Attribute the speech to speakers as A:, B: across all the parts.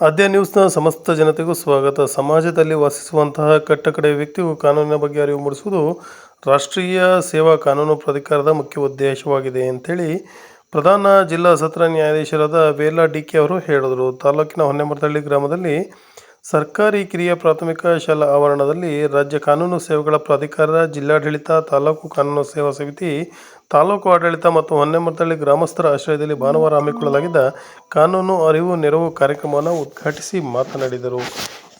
A: ಆದ್ಯ ನ್ಯೂಸ್ನ ಸಮಸ್ತ ಜನತೆಗೂ ಸ್ವಾಗತ. ಸಮಾಜದಲ್ಲಿ ವಾಸಿಸುವಂತಹ ಕಟ್ಟಕಡೆ ವ್ಯಕ್ತಿಗೂ ಕಾನೂನಿನ ಬಗ್ಗೆ ಅರಿವು ಮೂಡಿಸುವುದು ರಾಷ್ಟ್ರೀಯ ಸೇವಾ ಕಾನೂನು ಪ್ರಾಧಿಕಾರದ ಮುಖ್ಯ ಉದ್ದೇಶವಾಗಿದೆ ಅಂತೇಳಿ ಪ್ರಧಾನ ಜಿಲ್ಲಾ ಸತ್ರ ನ್ಯಾಯಾಧೀಶರಾದ ವೇಲಾ ಡಿ ಕೆ ಅವರು ಹೇಳಿದರು. ತಾಲೂಕಿನ ಹೊನ್ನೆಮರದಳ್ಳಿ ಗ್ರಾಮದಲ್ಲಿ ಸರ್ಕಾರಿ ಕಿರಿಯ ಪ್ರಾಥಮಿಕ ಶಾಲಾ ಆವರಣದಲ್ಲಿ ರಾಜ್ಯ ಕಾನೂನು ಸೇವೆಗಳ ಪ್ರಾಧಿಕಾರ, ಜಿಲ್ಲಾಡಳಿತ, ತಾಲೂಕು ಕಾನೂನು ಸೇವಾ ಸಮಿತಿ, ತಾಲೂಕು ಆಡಳಿತ ಮತ್ತು ಹೊನ್ನೆಮರದಳ್ಳಿ ಗ್ರಾಮಸ್ಥರ ಆಶ್ರಯದಲ್ಲಿ ಭಾನುವಾರ ಹಮ್ಮಿಕೊಳ್ಳಲಾಗಿದ್ದ ಕಾನೂನು ಅರಿವು ನೆರವು ಕಾರ್ಯಕ್ರಮವನ್ನು ಉದ್ಘಾಟಿಸಿ ಮಾತನಾಡಿದರು.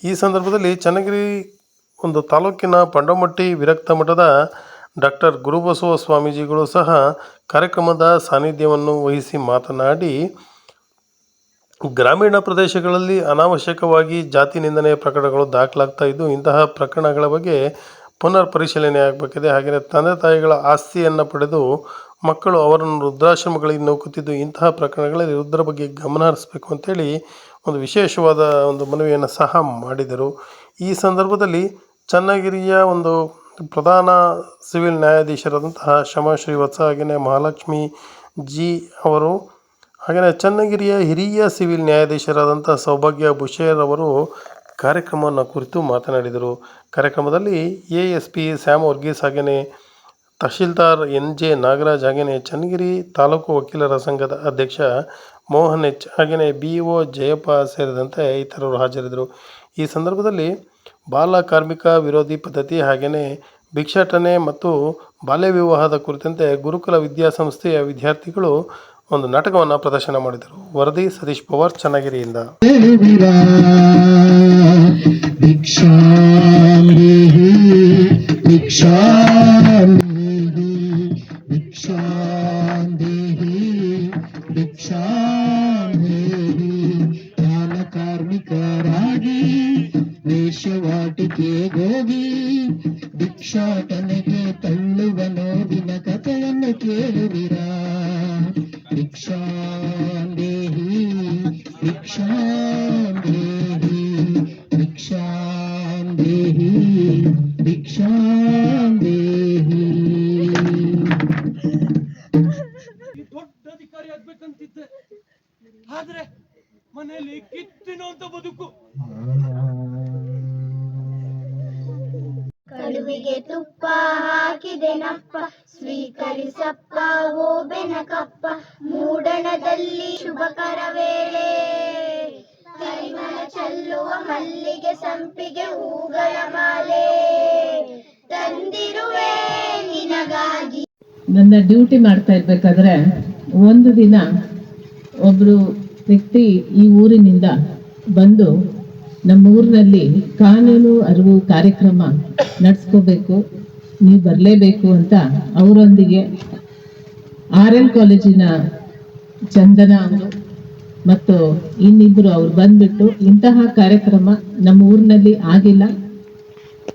A: ಈ ಸಂದರ್ಭದಲ್ಲಿ ಚನ್ನಗಿರಿ ಒಂದು ತಾಲೂಕಿನ ಪಂಡಮಟ್ಟಿ ವಿರಕ್ತ ಮಠದ ಡಾಕ್ಟರ್ ಗುರುಬಸವ ಸ್ವಾಮೀಜಿಗಳು ಸಹ ಕಾರ್ಯಕ್ರಮದ ಸಾನ್ನಿಧ್ಯವನ್ನು ವಹಿಸಿ ಮಾತನಾಡಿ ಗ್ರಾಮೀಣ ಪ್ರದೇಶಗಳಲ್ಲಿ ಅನಾವಶ್ಯಕವಾಗಿ ಜಾತಿ ನಿಂದನೆಯ ಪ್ರಕರಣಗಳು ದಾಖಲಾಗ್ತಾ ಇದ್ದು, ಇಂತಹ ಪ್ರಕರಣಗಳ ಬಗ್ಗೆ ಪುನರ್ ಪರಿಶೀಲನೆ ಆಗಬೇಕಿದೆ. ಹಾಗೆಯೇ ತಂದೆ ತಾಯಿಗಳ ಆಸ್ತಿಯನ್ನು ಪಡೆದು ಮಕ್ಕಳು ಅವರನ್ನು ವೃದ್ಧಾಶ್ರಮಗಳಿಗೆ ನೌಕುತ್ತಿದ್ದು, ಇಂತಹ ಪ್ರಕರಣಗಳಲ್ಲಿ ವೃದ್ಧರ ಬಗ್ಗೆ ಗಮನ ಹರಿಸಬೇಕು ಅಂತೇಳಿ ಒಂದು ವಿಶೇಷವಾದ ಒಂದು ಮನವಿಯನ್ನು ಸಹ ಮಾಡಿದರು. ಈ ಸಂದರ್ಭದಲ್ಲಿ ಚನ್ನಗಿರಿಯ ಒಂದು ಪ್ರಧಾನ ಸಿವಿಲ್ ನ್ಯಾಯಾಧೀಶರಾದಂತಹ ಶಮಶ್ರೀ ಶ್ರೀವತ್ಸ ಹಾಗೆಯೇ ಮಹಾಲಕ್ಷ್ಮಿ ಜಿ ಅವರು ಹಾಗೆಯೇ ಚನ್ನಗಿರಿಯ ಹಿರಿಯ ಸಿವಿಲ್ ನ್ಯಾಯಾಧೀಶರಾದಂಥ ಸೌಭಾಗ್ಯ ಬುಷೇರ್ ಅವರು ಕಾರ್ಯಕ್ರಮವನ್ನು ಕುರಿತು ಮಾತನಾಡಿದರು. ಕಾರ್ಯಕ್ರಮದಲ್ಲಿ A S P Sam Varghese ಹಾಗೆಯೇ ತಹಶೀಲ್ದಾರ್ ಎನ್ ಜೆ ನಾಗರಾಜ್ ಹಾಗೆಯೇ ಚನ್ನಗಿರಿ ತಾಲೂಕು ವಕೀಲರ ಸಂಘದ ಅಧ್ಯಕ್ಷ ಮೋಹನ್ ಎಚ್ ಹಾಗೆಯೇ ಬಿ ಒ ಜಯಪ್ಪ ಸೇರಿದಂತೆ ಇತರರು ಹಾಜರಿದ್ದರು. ಈ ಸಂದರ್ಭದಲ್ಲಿ ಬಾಲ ಕಾರ್ಮಿಕ ವಿರೋಧಿ ಪದ್ಧತಿ ಹಾಗೆಯೇ ಭಿಕ್ಷಾಟನೆ ಮತ್ತು ಬಾಲ್ಯ ವಿವಾಹದ ಕುರಿತಂತೆ ಗುರುಕುಲ ವಿದ್ಯಾಸಂಸ್ಥೆಯ ವಿದ್ಯಾರ್ಥಿಗಳು ಒಂದು ನಾಟಕವನ್ನು ಪ್ರದರ್ಶನ ಮಾಡಿದರು. ವರದಿ ಸತೀಶ್ ಪವಾರ್ ಚನ್ನಗಿರಿಯಿಂದ.
B: ಭಿಕ್ಷಾಂ ದೇಹಿ ಭಿಕ್ಷಾಂ ದೇಹಿ
C: ಈ ದೊಡ್ಡ ಅಧಿಕಾರಿ ಆಗ್ಬೇಕಂತಿದ್ದೆ. ಆದ್ರೆ ಮನೆಯಲ್ಲಿ ಕಿತ್ತಿನೋ ಅಂತ ಬದುಕು.
D: ಕಳುವಿಗೆ ತುಪ್ಪ ಹಾಕಿದೆನಪ್ಪ ಸ್ವೀಕರಿಸಪ್ಪ ಓ ಬೆನಕಪ್ಪ ಮೂಡಣದಲ್ಲಿ ಶುಭಕರ ವೇಳೆ. ಚೆಲ್ಲುವ ಮಲ್ಲಿಗೆ ಸಂಪಿಗೆ ಹೂಗಳ ಮಾಲೆ. ತಂದಿರುವೆ ನಿನಗಾಗಿ.
E: ನನ್ನ ಡ್ಯೂಟಿ ಮಾಡ್ತಾ ಇರ್ಬೇಕಾದ್ರೆ ಒಂದು ದಿನ ಒಬ್ರು ವ್ಯಕ್ತಿ ಈ ಊರಿನಿಂದ ಬಂದು ನಮ್ಮ ಊರಿನಲ್ಲಿ ಕಾನೂನು ಅರಿವು ಕಾರ್ಯಕ್ರಮ ನಡೆಸ್ಕೋಬೇಕು, ನೀವು ಬರಲೇಬೇಕು ಅಂತ ಅವರೊಂದಿಗೆ ಆರ್ ಎಲ್ ಕಾಲೇಜಿನ ಚಂದನ ಅವರು ಮತ್ತು ಇನ್ನಿಬ್ರು ಅವ್ರು ಬಂದ್ಬಿಟ್ಟು ಇಂತಹ ಕಾರ್ಯಕ್ರಮ ನಮ್ಮ ಊರಿನಲ್ಲಿ ಆಗಿಲ್ಲ.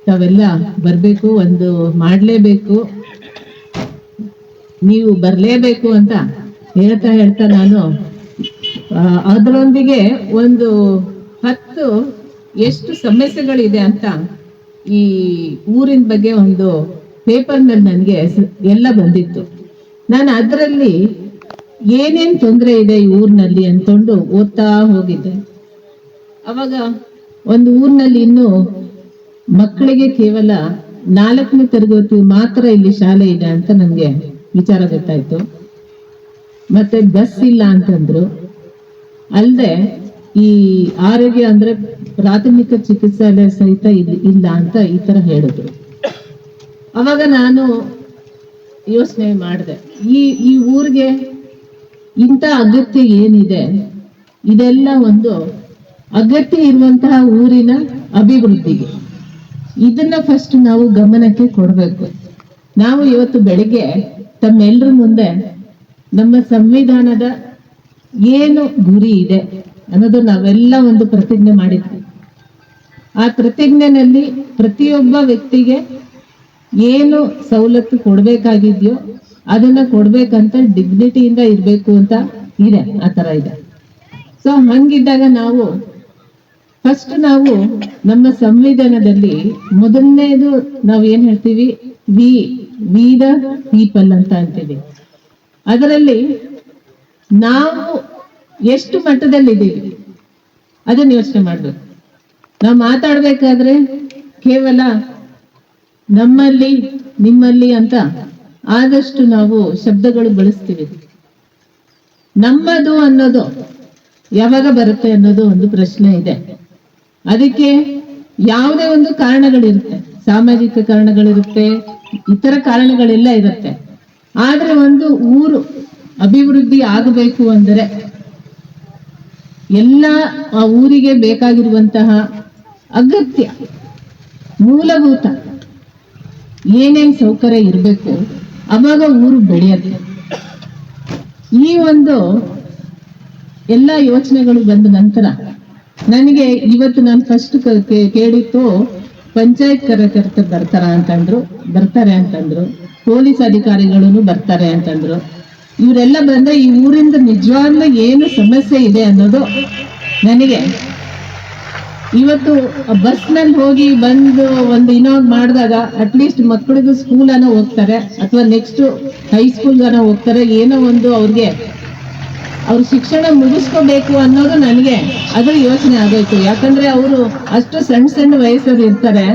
E: ತಾವೆಲ್ಲ ಬರಬೇಕು, ಒಂದು ಮಾಡಲೇಬೇಕು. ನೀವು ಬರಲೇಬೇಕು ಅಂತ ಹೇಳ್ತಾ ಹೇಳ್ತಾ ನಾನು ಅದರೊಂದಿಗೆ ಒಂದು ಹತ್ತು ಎಷ್ಟು ಸಮಸ್ಯೆಗಳಿದೆ ಅಂತ ಈ ಊರಿನ ಬಗ್ಗೆ ಒಂದು ಪೇಪರ್ನಲ್ಲಿ ನನಗೆ ಎಲ್ಲ ಬಂದಿತ್ತು. ನಾನು ಅದರಲ್ಲಿ ಏನೇನ್ ತೊಂದರೆ ಇದೆ ಈ ಊರಿನಲ್ಲಿ ಅಂತಕೊಂಡು ಓದ್ತಾ ಹೋಗಿದ್ದೆ. ಅವಾಗ ಒಂದು ಊರಿನಲ್ಲಿ ಇನ್ನು ಮಕ್ಕಳಿಗೆ ಕೇವಲ ನಾಲ್ಕನೇ ತರಗತಿ ಮಾತ್ರ ಇಲ್ಲಿ ಶಾಲೆ ಇದೆ ಅಂತ ನನಗೆ ವಿಚಾರ ಗೊತ್ತಾಯ್ತು. ಮತ್ತೆ ಬಸ್ ಇಲ್ಲ ಅಂತಂದ್ರು. ಅಲ್ಲದೆ ಈ ಆರೋಗ್ಯ ಅಂದ್ರೆ ಪ್ರಾಥಮಿಕ ಚಿಕಿತ್ಸಾಲಯ ಸಹಿತ ಇಲ್ಲ ಅಂತ ಈ ತರ ಹೇಳಿದ್ರು. ಅವಾಗ ನಾನು ಯೋಚನೆ ಮಾಡಿದೆ. ಈ ಈ ಊರಿಗೆ ಇಂಥ ಅಗತ್ಯ ಏನಿದೆ? ಇದೆಲ್ಲ ಒಂದು ಅಗತ್ಯ ಇರುವಂತಹ ಊರಿನ ಅಭಿವೃದ್ಧಿಗೆ. ಇದನ್ನ ಫಸ್ಟ್ ನಾವು ಗಮನಕ್ಕೆ ಕೊಡಬೇಕು. ನಾವು ಇವತ್ತು ಬೆಳಿಗ್ಗೆ ತಮ್ಮೆಲ್ಲರ ಮುಂದೆ ನಮ್ಮ ಸಂವಿಧಾನದ ಏನು ಗುರಿ ಇದೆ ಅನ್ನೋದು ನಾವೆಲ್ಲ ಒಂದು ಪ್ರತಿಜ್ಞೆ ಮಾಡಿದ್ವಿ. ಆ ಪ್ರತಿಜ್ಞೆನಲ್ಲಿ ಪ್ರತಿಯೊಬ್ಬ ವ್ಯಕ್ತಿಗೆ ಏನು ಸವಲತ್ತು ಕೊಡ್ಬೇಕಾಗಿದ್ಯೋ ಅದನ್ನ ಕೊಡ್ಬೇಕಂತ ಡಿಗ್ನಿಟಿಯಿಂದ ಇರಬೇಕು ಅಂತ ಇದೆ, ಆ ತರ ಇದೆ. ಸೊ ಹಂಗಿದ್ದಾಗ ನಾವು ಫಸ್ಟ್ ನಾವು ನಮ್ಮ ಸಂವಿಧಾನದಲ್ಲಿ ಮೊದಲನೇದು ನಾವು ಏನ್ ಹೇಳ್ತೀವಿ? ವಿ ವಿ ದ ಪೀಪಲ್ ಅಂತ ಅಂತೀವಿ. ಅದರಲ್ಲಿ ನಾವು ಎಷ್ಟು ಮಟ್ಟದಲ್ಲಿದ್ದೀವಿ? ಅದನ್ನ ಯೋಚನೆ ಮಾಡ್ಬೇಕು. ನಾವು ಮಾತಾಡ್ಬೇಕಾದ್ರೆ ಕೇವಲ ನಮ್ಮಲ್ಲಿ, ನಿಮ್ಮಲ್ಲಿ ಅಂತ ಆದಷ್ಟು ನಾವು ಶಬ್ದಗಳು ಬಳಸ್ತೀವಿ. ನಮ್ಮದು ಅನ್ನೋದು ಯಾವಾಗ ಬರುತ್ತೆ ಅನ್ನೋದು ಒಂದು ಪ್ರಶ್ನೆ ಇದೆ. ಅದಕ್ಕೆ ಯಾವುದೇ ಒಂದು ಕಾರಣಗಳಿರುತ್ತೆ. ಸಾಮಾಜಿಕ ಕಾರಣಗಳಿರುತ್ತೆ, ಇತರ ಕಾರಣಗಳೆಲ್ಲ ಇರುತ್ತೆ. ಆದ್ರೆ ಒಂದು ಊರು ಅಭಿವೃದ್ಧಿ ಆಗಬೇಕು ಅಂದರೆ ಎಲ್ಲ ಆ ಊರಿಗೆ ಬೇಕಾಗಿರುವಂತಹ ಅಗತ್ಯ ಮೂಲಭೂತ ಏನೇನು ಸೌಕರ್ಯ ಇರಬೇಕು ಅವಾಗ ಊರು ಬೆಳೆಯುತ್ತೆ. ಈ ಒಂದು ಎಲ್ಲ ಯೋಚನೆಗಳು ಬಂದ ನಂತರ ನನಗೆ ಇವತ್ತು ನಾನು ಫಸ್ಟ್ ಕೇಳಿತ್ತು ಪಂಚಾಯತ್ ಕಾರ್ಯಕರ್ತರು ಬರ್ತಾರ ಅಂತಂದ್ರು, ಬರ್ತಾರೆ ಅಂತಂದ್ರು, ಪೊಲೀಸ್ ಅಧಿಕಾರಿಗಳು ಬರ್ತಾರೆ ಅಂತಂದ್ರು. ಇವರೆಲ್ಲ ಬಂದ್ರೆ ಈ ಊರಿಂದ ನಿಜವಾಗ್ಲೂ ಏನು ಸಮಸ್ಯೆ ಇದೆ ಅನ್ನೋದು ನನಗೆ ಇವತ್ತು ಬಸ್ನಲ್ಲಿ ಹೋಗಿ ಬಂದು ಒಂದು ಇನ್ನೋ ಮಾಡಿದಾಗ ಅಟ್ಲೀಸ್ಟ್ ಮಕ್ಕಳಿಗೂ ಸ್ಕೂಲ್ ಅನ್ನೋ ಹೋಗ್ತಾರೆ, ಅಥವಾ ನೆಕ್ಸ್ಟ್ ಹೈಸ್ಕೂಲ್ಗನ ಹೋಗ್ತಾರೆ, ಏನೋ ಒಂದು ಅವ್ರಿಗೆ ಅವ್ರ ಶಿಕ್ಷಣ ಮುಗಿಸ್ಕೋಬೇಕು ಅನ್ನೋದು ನನಗೆ ಅದು ಯೋಚನೆ ಆಗೋಯ್ತು. ಯಾಕಂದ್ರೆ ಅವರು ಅಷ್ಟು ಸಣ್ಣ ಸಣ್ಣ ವಯಸ್ಸಲ್ಲಿ ಇರ್ತಾರೆ.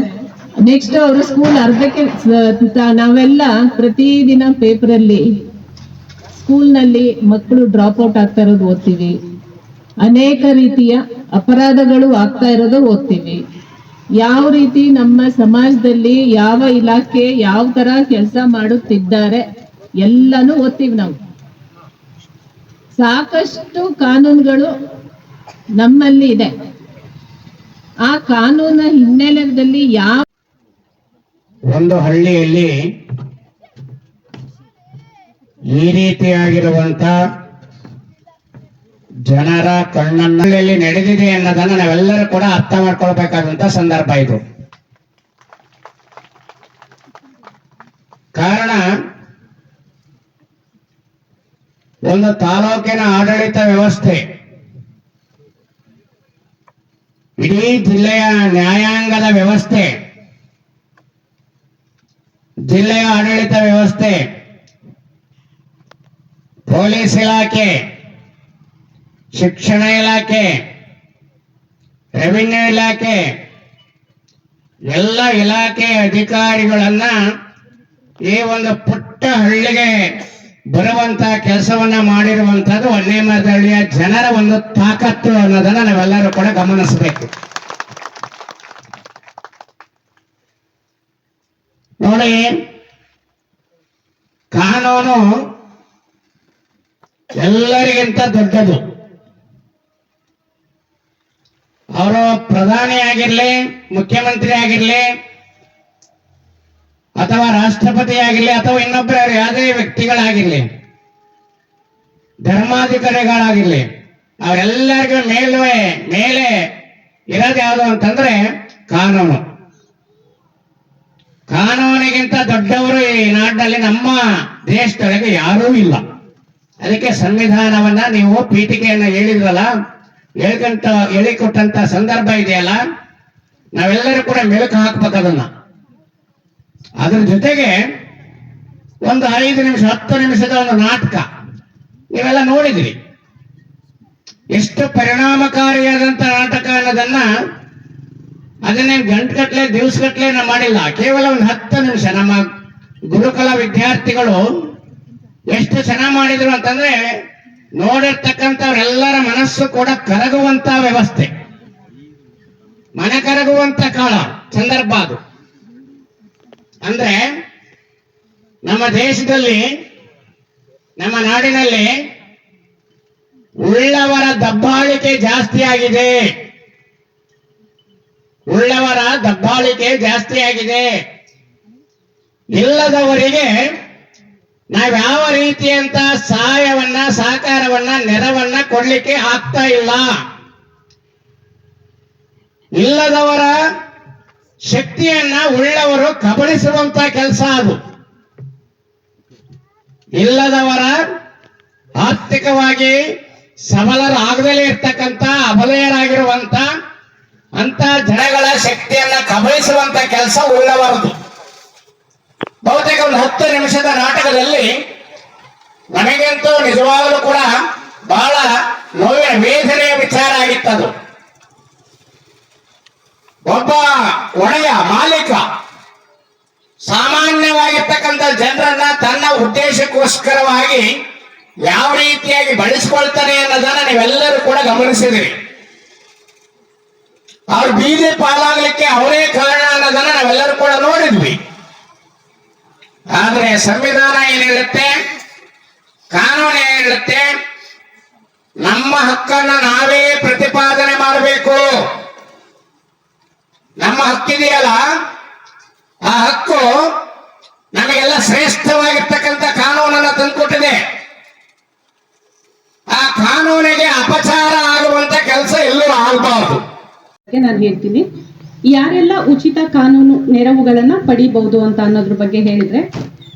E: ನೆಕ್ಸ್ಟ್ ಅವರು ಸ್ಕೂಲ್ ಅರ್ಧಕ್ಕೆ ನಾವೆಲ್ಲ ಪ್ರತಿದಿನ ಪೇಪರಲ್ಲಿ ಸ್ಕೂಲ್ನಲ್ಲಿ ಮಕ್ಕಳು ಡ್ರಾಪ್ ಔಟ್ ಆಗ್ತಾ ಇರೋದು ಓದ್ತೀವಿ. ಅನೇಕ ರೀತಿಯ ಅಪರಾಧಗಳು ಆಗ್ತಾ ಇರೋದು ಓದ್ತೀವಿ ಯಾವ ರೀತಿ ನಮ್ಮ ಸಮಾಜದಲ್ಲಿ ಯಾವ ಇಲಾಖೆ ಯಾವ ತರ ಕೆಲಸ ಮಾಡುತ್ತಿದ್ದಾರೆ ಎಲ್ಲಾನು ಓದ್ತೀವಿ ನಾವು. ಸಾಕಷ್ಟು ಕಾನೂನುಗಳು ನಮ್ಮಲ್ಲಿ ಇದೆ. ಆ ಕಾನೂನ ಹಿನ್ನೆಲೆಯಲ್ಲಿ ಯಾವ
F: ಒಂದು ಹಳ್ಳಿಯಲ್ಲಿ ಈ ರೀತಿಯಾಗಿರುವಂತ ಜನರ ಕಣ್ಣಲ್ಲಿ ನಡೆದಿದೆ ಅನ್ನೋದನ್ನ ನಾವೆಲ್ಲರೂ ಕೂಡ ಅರ್ಥ ಮಾಡ್ಕೊಳ್ಬೇಕಾದಂತ ಸಂದರ್ಭ ಇದು. ಕಾರಣ, ಒಂದು ತಾಲೂಕಿನ ಆಡಳಿತ ವ್ಯವಸ್ಥೆ, ಇಡೀ ಜಿಲ್ಲೆಯ ನ್ಯಾಯಾಂಗದ ವ್ಯವಸ್ಥೆ, ಜಿಲ್ಲೆಯ ಆಡಳಿತ ವ್ಯವಸ್ಥೆ, ಪೊಲೀಸ್ ಇಲಾಖೆ ಶಿಕ್ಷಣ ಇಲಾಖೆ ರೆವಿನ್ಯೂ ಇಲಾಖೆ, ಎಲ್ಲ ಇಲಾಖೆ ಅಧಿಕಾರಿಗಳನ್ನ ಈ ಒಂದು ಪುಟ್ಟ ಹಳ್ಳಿಗೆ ಬರುವಂತ ಕೆಲಸವನ್ನ ಮಾಡಿರುವಂತದ್ದು ಹಳ್ಳಿಯ ಜನರ ಒಂದು ತಾಕತ್ತು ಅನ್ನೋದನ್ನ ನಾವೆಲ್ಲರೂ ಕೂಡ ಗಮನಿಸಬೇಕು. ನೋಡಿ, ಕಾನೂನು ಎಲ್ಲರಿಗಿಂತ ದೊಡ್ಡದು. ಅವರು ಪ್ರಧಾನಿ ಆಗಿರ್ಲಿ, ಮುಖ್ಯಮಂತ್ರಿ ಆಗಿರ್ಲಿ, ಅಥವಾ ರಾಷ್ಟ್ರಪತಿ ಆಗಿರ್ಲಿ, ಅಥವಾ ಇನ್ನೊಬ್ಬರ ಯಾವುದೇ ವ್ಯಕ್ತಿಗಳಾಗಿರ್ಲಿ, ಧರ್ಮಾಧಿಕಾರಿಗಳಾಗಿರ್ಲಿ, ಅವರೆಲ್ಲರಿಗೂ ಮೇಲ್ವೆ, ಮೇಲೆ ಇರೋದು ಯಾವುದು ಅಂತಂದ್ರೆ ಕಾನೂನು. ಕಾನೂನಿಗಿಂತ ದೊಡ್ಡವರು ಈ ನಾಡಿನಲ್ಲಿ ನಮ್ಮ ದೇಶದೊಳಗೆ ಯಾರೂ ಇಲ್ಲ. ಅದಕ್ಕೆ ಸಂವಿಧಾನವನ್ನ ನೀವು ಪೀಠಿಕೆಯನ್ನ ಹೇಳಿದ್ರಲ್ಲ ಹೇಳ್ಕಂತ ಹೇಳಿಕೊಟ್ಟಂತ ಸಂದರ್ಭ ಇದೆಯಲ್ಲ? ನಾವೆಲ್ಲರೂ ಕೂಡ ಮೆಲುಕು ಹಾಕ್ಬೇಕು ಅದನ್ನ. ಅದ್ರ ಜೊತೆಗೆ ಒಂದು ಐದು ನಿಮಿಷ, ಹತ್ತು ನಿಮಿಷದ ಒಂದು ನಾಟಕ ನೀವೆಲ್ಲ ನೋಡಿದ್ರಿ. ಎಷ್ಟು ಪರಿಣಾಮಕಾರಿಯಾದಂತ ನಾಟಕ ಅನ್ನೋದನ್ನ ಅದನ್ನೇನು ಗಂಟುಗಟ್ಲೆ ದಿವಸಗಟ್ಲೆ ನಾವು ಮಾಡಿಲ್ಲ. ಕೇವಲ ಒಂದು ಹತ್ತು ನಿಮಿಷ. ನಮ್ಮ ಗುರುಕುಲ ವಿದ್ಯಾರ್ಥಿಗಳು ಎಷ್ಟು ಚೆನ್ನಾಗಿ ಮಾಡಿದ್ರು ಅಂತಂದ್ರೆ ನೋಡಿರ್ತಕ್ಕಂಥವ್ರೆಲ್ಲರ ಮನಸ್ಸು ಕೂಡ ಕರಗುವಂತ ವ್ಯವಸ್ಥೆ. ಮನೆ ಕರಗುವಂತ ಕಾಲ, ಸಂದರ್ಭ ಅದು. ಅಂದ್ರೆ ನಮ್ಮ ದೇಶದಲ್ಲಿ, ನಮ್ಮ ನಾಡಿನಲ್ಲಿ ಉಳ್ಳವರ ದಬ್ಬಾಳಿಕೆ ಜಾಸ್ತಿ ಆಗಿದೆ. ಉಳ್ಳವರ ದಬ್ಬಾಳಿಕೆ ಜಾಸ್ತಿ ಆಗಿದೆ. ಇಲ್ಲದವರಿಗೆ ನಾವ್ಯಾವ ರೀತಿಯಂತ ಸಹಾಯವನ್ನ, ಸಹಕಾರವನ್ನ, ನೆರವನ್ನ ಕೊಡ್ಲಿಕ್ಕೆ ಆಗ್ತಾ ಇಲ್ಲ. ಇಲ್ಲದವರ ಶಕ್ತಿಯನ್ನ ಉಳ್ಳವರು ಕಬಳಿಸುವಂತ ಕೆಲಸ ಅದು. ಇಲ್ಲದವರ ಆರ್ಥಿಕವಾಗಿ ಸಬಲರಾಗದಲೇ ಇರ್ತಕ್ಕಂಥ ಅಬಲೆಯರಾಗಿರುವಂತ ಅಂತ ಜನಗಳ ಶಕ್ತಿಯನ್ನ ಕಬಳಿಸುವಂತ ಕೆಲಸ ಉಳ್ಳವರದು. ನಿಮಿಷದ ನಾಟಕದಲ್ಲಿ ನನಗಂತೂ ನಿಜವಾಗಲೂ ಕೂಡ ಬಹಳ ನೋವಿನ ವೇದನೆಯ ವಿಚಾರ ಆಗಿತ್ತದು. ಒಬ್ಬ ಒಡೆಯ ಮಾಲೀಕ ಸಾಮಾನ್ಯವಾಗಿರ್ತಕ್ಕಂಥ ಜನರನ್ನ ತನ್ನ ಉದ್ದೇಶಕ್ಕೋಸ್ಕರವಾಗಿ ಯಾವ ರೀತಿಯಾಗಿ ಬಳಸಿಕೊಳ್ತಾನೆ ಅನ್ನೋದನ್ನ ನೀವೆಲ್ಲರೂ ಕೂಡ ಗಮನಿಸಿದಿರಿ. ಅವ್ರ ಬೀದಿ ಪಾಲಾಗಲಿಕ್ಕೆ ಅವರೇ ಕಾರಣ ಅನ್ನೋದನ್ನ ನಾವೆಲ್ಲರೂ ಕೂಡ ನೋಡಿದ್ವಿ ಆದ್ರೆ ಸಂವಿಧಾನ ಏನ್ ಹೇಳುತ್ತೆ ಕಾನೂನು ಏನ್ ಹೇಳುತ್ತೆ ನಮ್ಮ ಹಕ್ಕನ್ನ ನಾವೇ ಪ್ರತಿಪಾದನೆ ಮಾಡಬೇಕು. ನಮ್ಮ ಹಕ್ಕಿದೆಯಲ್ಲ? ಆ ಹಕ್ಕು ನಮಗೆಲ್ಲ ಶ್ರೇಷ್ಠವಾಗಿರ್ತಕ್ಕಂಥ ಕಾನೂನನ್ನ ತಂದುಕೊಟ್ಟಿದೆ. ಆ ಕಾನೂನಿಗೆ ಅಪಚಾರ ಆಗುವಂತ ಕೆಲಸ ಎಲ್ಲೂ ಆಗಬಾರದು.
G: ನಾನು ಹೇಳ್ತೀನಿ ಯಾರೆಲ್ಲ ಉಚಿತ ಕಾನೂನು ನೆರವುಗಳನ್ನ ಪಡಿಬಹುದು ಅಂತ ಅನ್ನೋದ್ರ ಬಗ್ಗೆ ಹೇಳಿದ್ರೆ,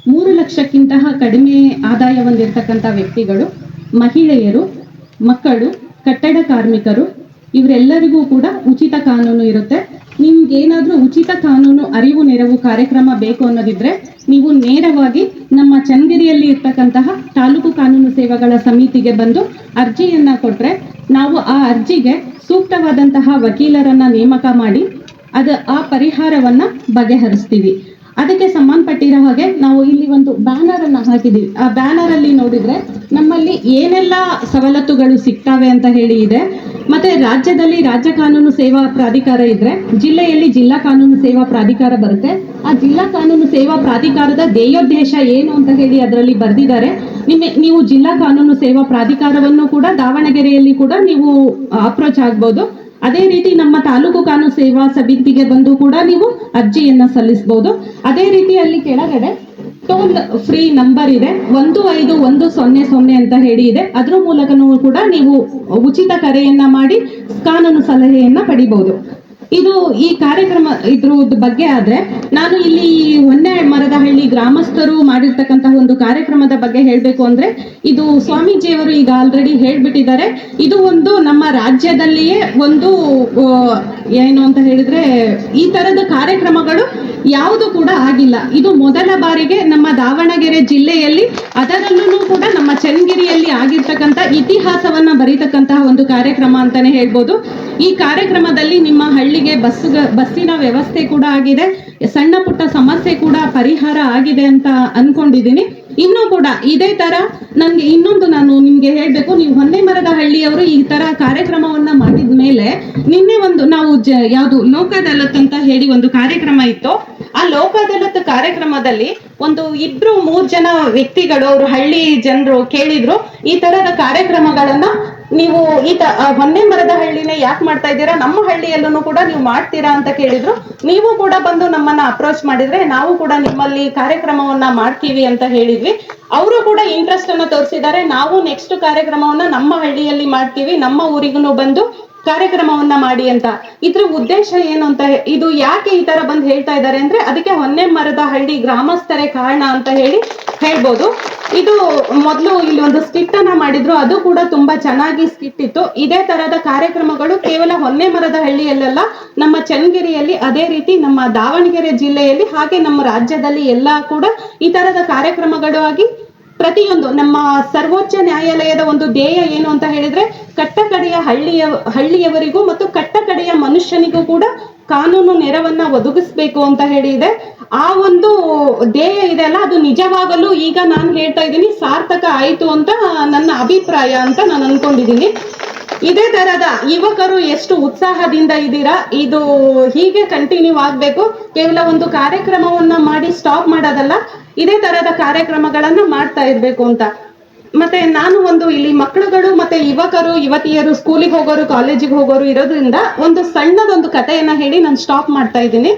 G: ಮೂರು ಲಕ್ಷಕ್ಕಿಂತ ಕಡಿಮೆ ಆದಾಯ ಹೊಂದಿರತಕ್ಕಂಥ ವ್ಯಕ್ತಿಗಳು, ಮಹಿಳೆಯರು, ಮಕ್ಕಳು, ಕಟ್ಟಡ ಕಾರ್ಮಿಕರು, ಇವರೆಲ್ಲರಿಗೂ ಕೂಡ ಉಚಿತ ಕಾನೂನು ಇರುತ್ತೆ. ನಿಮ್ಗೇನಾದ್ರೂ ಉಚಿತ ಕಾನೂನು ಅರಿವು ನೆರವು ಕಾರ್ಯಕ್ರಮ ಬೇಕು ಅನ್ನೋದಿದ್ರೆ, ನೀವು ನೇರವಾಗಿ ನಮ್ಮ ಚನ್ನಗಿರಿಯಲ್ಲಿ ಇರ್ತಕ್ಕಂತಹ ತಾಲೂಕು ಕಾನೂನು ಸೇವೆಗಳ ಸಮಿತಿಗೆ ಬಂದು ಅರ್ಜಿಯನ್ನ ಕೊಟ್ರೆ, ನಾವು ಆ ಅರ್ಜಿಗೆ ಸೂಕ್ತವಾದಂತಹ ವಕೀಲರನ್ನ ನೇಮಕ ಮಾಡಿ ಅದ ಆ ಪರಿಹಾರವನ್ನ ಬಗೆಹರಿಸ್ತೀವಿ. ಅದಕ್ಕೆ ಸಂಬಂಧಪಟ್ಟಿರೋ ಹಾಗೆ ನಾವು ಇಲ್ಲಿ ಒಂದು ಬ್ಯಾನರ್ ಅನ್ನ ಹಾಕಿದೀವಿ. ಆ ಬ್ಯಾನರ್ ಅಲ್ಲಿ ನೋಡಿದ್ರೆ ನಮ್ಮಲ್ಲಿ ಏನೆಲ್ಲ ಸವಲತ್ತುಗಳು ಸಿಗ್ತವೆ ಅಂತ ಹೇಳಿ ಇದೆ. ಮತ್ತೆ ರಾಜ್ಯದಲ್ಲಿ ರಾಜ್ಯ ಕಾನೂನು ಸೇವಾ ಪ್ರಾಧಿಕಾರ ಇದ್ರೆ ಜಿಲ್ಲೆಯಲ್ಲಿ ಜಿಲ್ಲಾ ಕಾನೂನು ಸೇವಾ ಪ್ರಾಧಿಕಾರ ಬರುತ್ತೆ. ಆ ಜಿಲ್ಲಾ ಕಾನೂನು ಸೇವಾ ಪ್ರಾಧಿಕಾರದ ಧ್ಯೇಯೋದ್ದೇಶ ಏನು ಅಂತ ಹೇಳಿ ಅದರಲ್ಲಿ ಬರೆದಿದ್ದಾರೆ. ನಿಮ್ಮ, ನೀವು ಜಿಲ್ಲಾ ಕಾನೂನು ಸೇವಾ ಪ್ರಾಧಿಕಾರವನ್ನು ಕೂಡ ದಾವಣಗೆರೆಯಲ್ಲಿ ಕೂಡ ನೀವು ಅಪ್ರೋಚ್ ಆಗ್ಬೋದು. ಅದೇ ರೀತಿ ನಮ್ಮ ತಾಲೂಕು ಕಾನೂನು ಸೇವಾ ಸಮಿತಿಗೆ ಬಂದು ಕೂಡ ನೀವು ಅರ್ಜಿಯನ್ನ ಸಲ್ಲಿಸಬಹುದು ಅದೇ ರೀತಿ ಅಲ್ಲಿ ಕೆಳಗಡೆ ಟೋಲ್ ಫ್ರೀ ನಂಬರ್ ಇದೆ. ಒಂದು ಐದು ಒಂದು ಸೊನ್ನೆ ಸೊನ್ನೆ ಅಂತ ಹೇಳಿ ಇದೆ. ಅದ್ರ ಮೂಲಕನೂ ಕೂಡ ನೀವು ಉಚಿತ ಕರೆಯನ್ನ ಮಾಡಿ ಕಾನೂನು ಸಲಹೆಯನ್ನ ಪಡಿಬಹುದು ಇದು ಈ ಕಾರ್ಯಕ್ರಮ ಇದ್ರ ಬಗ್ಗೆ ಆದ್ರೆ ನಾನು ಇಲ್ಲಿ ಹೊನ್ನೆ ಮರದ ಹಳ್ಳಿ ಗ್ರಾಮಸ್ಥರು ಮಾಡಿರ್ತಕ್ಕಂತಹ ಒಂದು ಕಾರ್ಯಕ್ರಮದ ಬಗ್ಗೆ ಹೇಳಬೇಕು ಅಂದ್ರೆ ಇದು ಸ್ವಾಮೀಜಿಯವರು ಈಗ ಆಲ್ರೆಡಿ ಹೇಳ್ಬಿಟ್ಟಿದ್ದಾರೆ. ಇದು ಒಂದು ನಮ್ಮ ರಾಜ್ಯದಲ್ಲಿಯೇ ಒಂದು ಏನು ಅಂತ ಹೇಳಿದ್ರೆ ಈ ತರದ ಕಾರ್ಯಕ್ರಮಗಳು ಯಾವುದು ಕೂಡ ಆಗಿಲ್ಲ. ಇದು ಮೊದಲ ಬಾರಿಗೆ ನಮ್ಮ ದಾವಣಗೆರೆ ಜಿಲ್ಲೆಯಲ್ಲಿ, ಅದರಲ್ಲೂ ಕೂಡ ನಮ್ಮ ಚನ್ನಗಿರಿಯಲ್ಲಿ ಆಗಿರ್ತಕ್ಕಂಥ ಇತಿಹಾಸವನ್ನ ಬರೀತಕ್ಕಂತಹ ಒಂದು ಕಾರ್ಯಕ್ರಮ ಅಂತಾನೆ ಹೇಳ್ಬೋದು. ಈ ಕಾರ್ಯಕ್ರಮದಲ್ಲಿ ನಿಮ್ಮ ಹಳ್ಳಿಗೆ ಬಸ್ ಬಸ್ಸಿನ ವ್ಯವಸ್ಥೆ ಕೂಡ ಆಗಿದೆ. ಸಣ್ಣ ಪುಟ್ಟ ಸಮಸ್ಯೆ ಕೂಡ ಪರಿಹಾರ ಆಗಿದೆ ಅಂತ ಅನ್ಕೊಂಡಿದ್ದೀನಿ. ಇನ್ನೂ ಕೂಡ ಇದೇ ತರ ನನ್ಗೆ ಇನ್ನೊಂದು ನಾನು ನಿಮ್ಗೆ ಹೇಳ್ಬೇಕು. ನೀವು ಹೊನ್ನೆ ಮರದ ಹಳ್ಳಿಯವರು ಈ ತರ ಕಾರ್ಯಕ್ರಮವನ್ನ ಮಾಡಿದ ಮೇಲೆ ನಿನ್ನೆ ಒಂದು ನಾವು ಯಾವುದು ಲೋಕ ಅದಾಲತ್ ಅಂತ ಹೇಳಿ ಒಂದು ಕಾರ್ಯಕ್ರಮ ಇತ್ತು. ಆ ಲೋಕದಲತ್ ಕಾರ್ಯಕ್ರಮದಲ್ಲಿ ಒಂದು ಇಬ್ರು ಮೂರ್ ಜನ ವ್ಯಕ್ತಿಗಳು, ಅವರು ಹಳ್ಳಿ ಜನರು ಕೇಳಿದ್ರು ಈ ತರದ ಕಾರ್ಯಕ್ರಮಗಳನ್ನ ನೀವು ಈ ತ ಹೊನ್ನೆ ಮರದ ಹಳ್ಳಿನೇ ಯಾಕೆ ಮಾಡ್ತಾ ಇದ್ದೀರಾ? ನಮ್ಮ ಹಳ್ಳಿಯಲ್ಲೂ ಕೂಡ ನೀವು ಮಾಡ್ತೀರಾ ಅಂತ ಕೇಳಿದ್ರು. ನೀವು ಕೂಡ ಬಂದು ನಮ್ಮನ್ನ ಅಪ್ರೋಚ್ ಮಾಡಿದ್ರೆ ನಾವು ಕೂಡ ನಿಮ್ಮಲ್ಲಿ ಕಾರ್ಯಕ್ರಮವನ್ನ ಮಾಡ್ತೀವಿ ಅಂತ ಹೇಳಿದ್ವಿ. ಅವರು ಕೂಡ ಇಂಟ್ರೆಸ್ಟ್ ಅನ್ನ ತೋರಿಸಿದ್ದಾರೆ. ನಾವು ನೆಕ್ಸ್ಟ್ ಕಾರ್ಯಕ್ರಮವನ್ನ ನಮ್ಮ ಹಳ್ಳಿಯಲ್ಲಿ ಮಾಡ್ತೀವಿ. ನಮ್ಮ ಊರಿಗೂ ಬಂದು ಕಾರ್ಯಕ್ರಮವನ್ನ ಮಾಡಿ ಅಂತ. ಇದ್ರ ಉದ್ದೇಶ ಏನು ಅಂತ ಇದು ಯಾಕೆ ಈ ತರ ಬಂದು ಹೇಳ್ತಾ ಇದ್ದಾರೆ ಅಂದ್ರೆ ಅದಕ್ಕೆ ಹೊನ್ನೆ ಮರದ ಹಳ್ಳಿ ಗ್ರಾಮಸ್ಥರೇ ಕಾರಣ ಅಂತ ಹೇಳಿ ಹೇಳ್ಬೋದು. ಇದು ಮೊದಲು ಇಲ್ಲಿ ಒಂದು ಸ್ಕಿಟ್ ಅನ್ನ ಮಾಡಿದ್ರು, ಅದು ಕೂಡ ತುಂಬಾ ಚೆನ್ನಾಗಿ ಸ್ಕಿಟ್ ಇತ್ತು. ಇದೇ ತರದ ಕಾರ್ಯಕ್ರಮಗಳು ಕೇವಲ ಹೊನ್ನೆ ಮರದ ಹಳ್ಳಿಯಲ್ಲೆಲ್ಲ, ನಮ್ಮ ಚನ್ನಗಿರಿಯಲ್ಲಿ ಅದೇ ರೀತಿ ನಮ್ಮ ದಾವಣಗೆರೆ ಜಿಲ್ಲೆಯಲ್ಲಿ ಹಾಗೆ ನಮ್ಮ ರಾಜ್ಯದಲ್ಲಿ ಎಲ್ಲ ಕೂಡ ಈ ತರದ ಕಾರ್ಯಕ್ರಮಗಳು ಆಗಿ ಪ್ರತಿಯೊಂದು ನಮ್ಮ ಸರ್ವೋಚ್ಚ ನ್ಯಾಯಾಲಯದ ಒಂದು ಧ್ಯೇಯ ಏನು ಅಂತ ಹೇಳಿದ್ರೆ ಕಟ್ಟಕಡೆಯ ಹಳ್ಳಿಯ ಹಳ್ಳಿಯವರಿಗೂ ಮತ್ತು ಕಟ್ಟಕಡೆಯ ಮನುಷ್ಯನಿಗೂ ಕೂಡ ಕಾನೂನು ನೆರವನ್ನ ಒದಗಿಸ್ಬೇಕು ಅಂತ ಹೇಳಿದೆ ಆ ಒಂದು ಧ್ಯೇಯ ಇದೆ ಅಲ್ಲ, ಅದು ನಿಜವಾಗಲೂ ಈಗ ನಾನು ಹೇಳ್ತಾ ಇದ್ದೀನಿ ಸಾರ್ಥಕ ಆಯ್ತು ಅಂತ ನನ್ನ ಅಭಿಪ್ರಾಯ ಅಂತ ನಾನು ಅನ್ಕೊಂಡಿದ್ದೀನಿ. ಇದೇ ತರದ ಯುವಕರು ಎಷ್ಟು ಉತ್ಸಾಹದಿಂದ ಇದ್ದೀರಾ? ಇದು ಹೀಗೆ ಕಂಟಿನ್ಯೂ ಆಗ್ಬೇಕು. ಕೇವಲ ಒಂದು ಕಾರ್ಯಕ್ರಮವನ್ನ ಮಾಡಿ ಸ್ಟಾಪ್ ಮಾಡೋದಲ್ಲ, ಇದೇ ತರದ ಕಾರ್ಯಕ್ರಮಗಳನ್ನ ಮಾಡ್ತಾ ಇರ್ಬೇಕು ಅಂತ. ಮತ್ತೆ ನಾನು ಒಂದು ಇಲ್ಲಿ ಮಕ್ಕಳುಗಳು ಮತ್ತೆ ಯುವಕರು, ಯುವತಿಯರು ಸ್ಕೂಲಿಗೆ ಹೋಗೋರು ಕಾಲೇಜಿಗೆ ಹೋಗೋರು ಇರೋದ್ರಿಂದ ಒಂದು ಸಣ್ಣದೊಂದು ಕಥೆಯನ್ನ ಹೇಳಿ ನಾನು ಸ್ಟಾಪ್ ಮಾಡ್ತಾ ಇದ್ದೀನಿ.